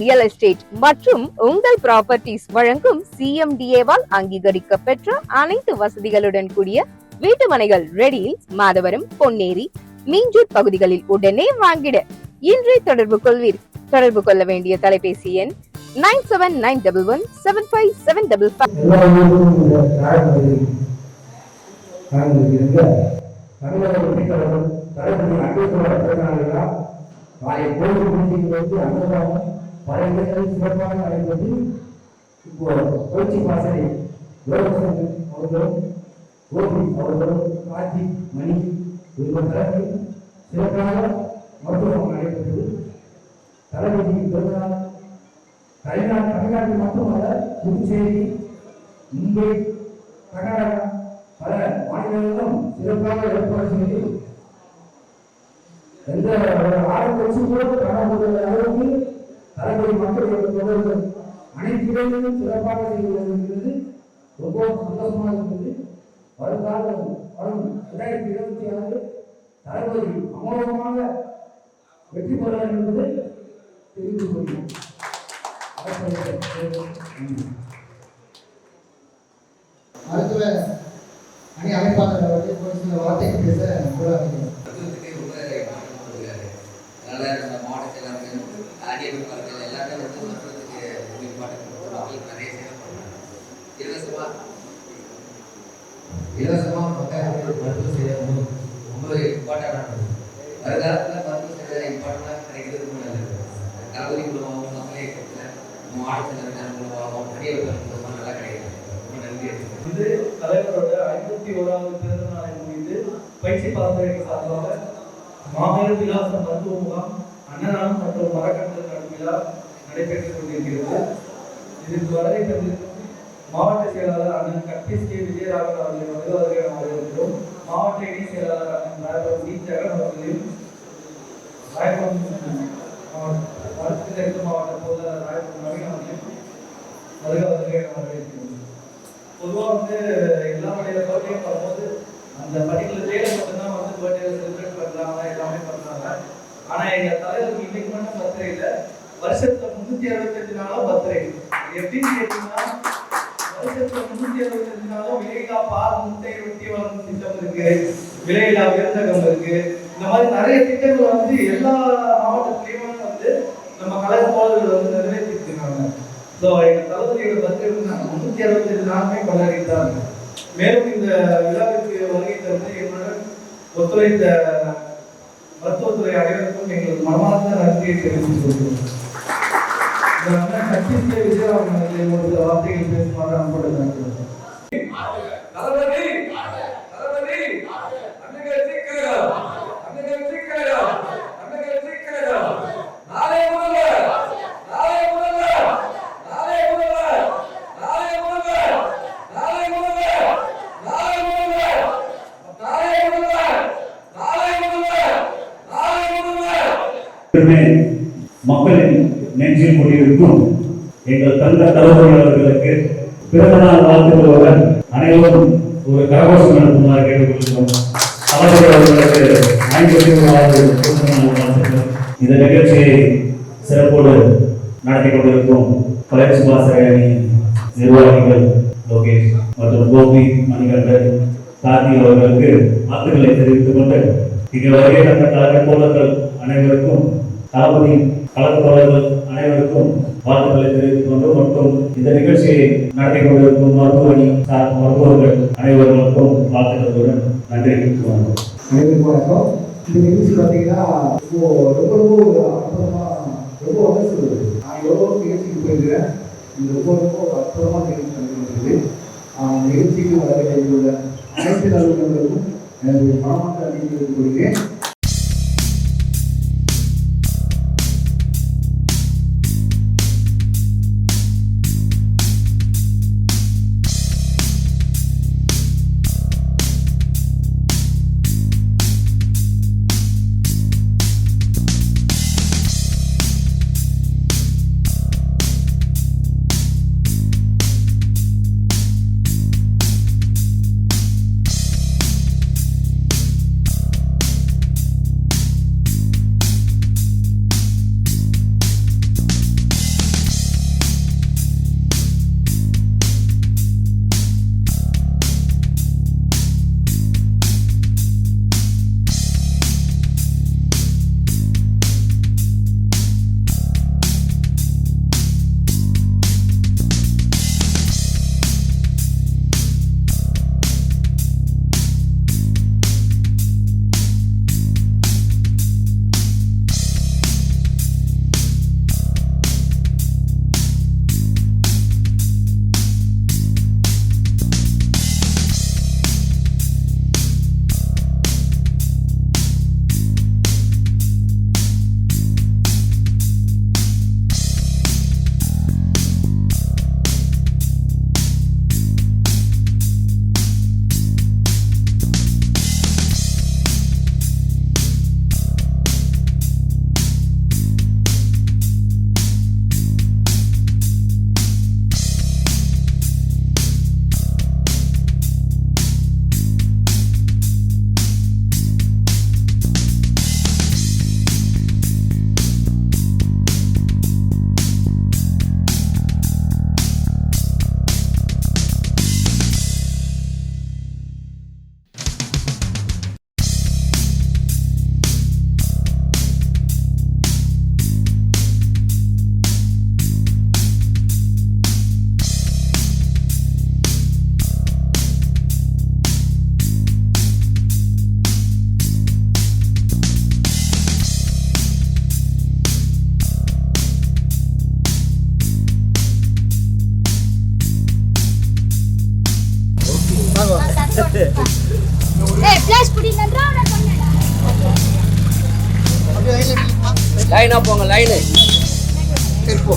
Real estate மற்றும் உங்கள் properties வழங்கும் சிஎம்டிஏவால் அங்கீகரிக்க பெற்ற அனைத்து வசதிகளுடன் கூடிய வீட்டு மனைகள் ரெடியில் மாதவரம் பொன்னேரி மீஞ்சூர் பகுதிகளில் உடனே வாங்கிட. இன்றே தொடர்பு கொள்வீர். தொடர்பு கொள்ள வேண்டிய தொலைபேசி எண் nine seven nine double one seven five seven double five. தமிழக அன்னதானம் பல இடங்களில் சிறப்பாக நடைபெற்று இப்போ கோச்சி பாசறை யோகசன் அவர்களும் கோபி அவர்களும் கார்த்திக் மணி இவர்கள் தரப்பில் சிறப்பாக மருத்துவம் நடைபெற்றது. தளபதி பிறந்தநாள் தமிழ்நாடு தமிழ்நாட்டில் மட்டுமல்ல புதுச்சேரி மும்பை கர்நாடகா பல மாநிலங்களும் சிறப்பாக ஏற்பாடு செய்து எந்த ஒரு ஆரம்பிச்சு கூட காணப்படுவதாக அப்படி மக்களுடைய தொடர்கள் சிறப்பாக செய்கிறது என்பது ரொம்ப சந்தோஷமாக இருந்தது வருங்காலம் வரும் இரண்டாயிரத்தி இருபத்தி ஆறு தளபதி அமோகமாக வெற்றி பெறார் என்பது தெரிந்து கொள்கிறோம். மருத்துவ அணி அமைப்பாளர் அவர்கள் ஒரு சில வார்த்தை பேச அதனால நம்ம மாவட்டத்தில் அணியமைப்பாளர்கள் இலவசமா மக்கள் மருத்துவ சேவை ரொம்ப ரொம்ப இம்பார்ட்டண்டானது வருங்காலத்தில் மருத்துவ சேவை இம்பார்ட்டண்டாக கிடைக்கிறது ரொம்ப நல்லது. தளபதி மூலமாகவும் மக்களே மாவட்ட செயலாளர்கள் மூலமாகவும் அடியமைப்பாளர் மூலமாக நல்லா கிடைக்கிறது. ரொம்ப நன்றி இது தலைவரோட ஐம்பத்தி ஓராவது பிறந்த நாளை முன்னிட்டு பயிற்சி பாசறைக்கு சார்பாக மாபெரும் விலாச மருத்துவ முகாம் அன்னதானம் மற்றும் மரக்கட்டல் நடும் விழா நடைபெற்றுக் கொண்டிருக்கிறது. இதற்கு வருகை மாவட்ட செயலாளர் அண்ணன் கட்பிஸ் கே. விஜயராகவன் அவர்களின் வருவார்கள் அவர்களுக்கும் மாவட்ட இணை செயலாளர் அண்ணன் ராயபுரம் சி ஜெகன் அவர்களையும் ராயபுரம் மாவட்ட வடக்கு தெற்கு மாவட்ட பொருளாளர் ராயபுரம் நவீன் அவர்களையும் வருக நாம் வரவேற்கிறோம். பொதுவாக வந்து எல்லா மனித பர்த்டேயும் வரும்போது அந்த பர்டிகுலர் டேல மட்டும்தான் வந்து பர்த்டே செலிப்ரேட் பண்ணுறாங்க எல்லாமே பண்ணுறாங்க ஆனால் எங்கள் தலைவருக்கு இன்னைக்கு மட்டும் பர்த்டே இல்லை வருஷத்துல முன்னூத்தி அறுபத்தஞ்சு நாளும் பர்த்டே. எப்படின்னு கேட்டீங்கன்னா வருஷத்துல முன்னூத்தி அறுபத்தஞ்சு நாளும் விலையில்லா பால் முட்டை ரொட்டி வழங்கும் திட்டம் இருக்கு. விலையில்லா விருந்தகம் இருக்கு. இந்த மாதிரி நிறைய திட்டங்கள் வந்து எல்லா மாவட்டத்திலயும் வந்து நம்ம கழக தோழர்கள் வந்து நிறைவேற்றிட்டு இருக்காங்க ஸோ எங்கள் தளபதியோட பர்த்டே வந்து நாங்கள் முன்னூத்தி அறுபத்தஞ்சு நாளுமே கொண்டாடிட்டாங்க மேலும் இந்த விழாவிற்கு வருகை தந்து என்னுடன் ஒத்துழைத்த மருத்துவத்துறை அனைவருக்கும் எங்களுக்கு மனமார்ந்த நன்றியை தெரிவித்துக் கொள்கிறோம் சத்தீஸ்கர் விஜய் அவர்களை ஒரு மக்களின் நெஞ்சில் கொண்டிருக்கும் எங்கள் தந்த தளபதி பிறந்த நாள் வாழ்த்துக்களுடன் அனைவரும் ஒரு கரகோஷம் நடத்துமாறு கேட்டுக்கொள்கிறோம் தளபதி அவர்களுக்கு ஐம்பத்தி மூணாவது இந்த நிகழ்ச்சியை சிறப்போடு நடத்தி கொண்டிருக்கும் பயிற்சி பாசறை நிர்வாகிகள் லோகேஷ் மற்றும் கோபி மணிகண்டன் கார்த்தி அவர்களுக்கு வாழ்த்துக்களை தெரிவித்துக் கொண்டு இங்கே வருகை தந்த கழக அனைவருக்கும் தளபதி கழக தோழர்கள் அனைவருக்கும் வாழ்த்துக்களை தெரிவித்துக் கொண்டு மற்றும் இந்த நிகழ்ச்சியை நடத்தி கொண்டிருக்கும் மருத்துவமனை சார் மருத்துவர்கள் அனைவர்களுக்கும் வாழ்த்துக்களுடன் நன்றி வணக்கம் வணக்கம். இந்த நிகழ்ச்சி பார்த்தீங்கன்னா இப்போ ரொம்ப ரொம்ப ஒரு அற்புதமா ரொம்ப வந்து நான் எவ்வளோ நிகழ்ச்சிக்கு போயிருக்கிறேன். இந்த ரொம்ப ரொம்ப ஒரு அற்புதமான நிகழ்ச்சி நடந்திருக்குது நிகழ்ச்சிக்கு வரவேற்ற அனைத்து நல்லவர்களுக்கும் எனது மனமார்ந்த அறிவித்து தெரிவித்துக் லைனாக போங்க லைனு சரி போ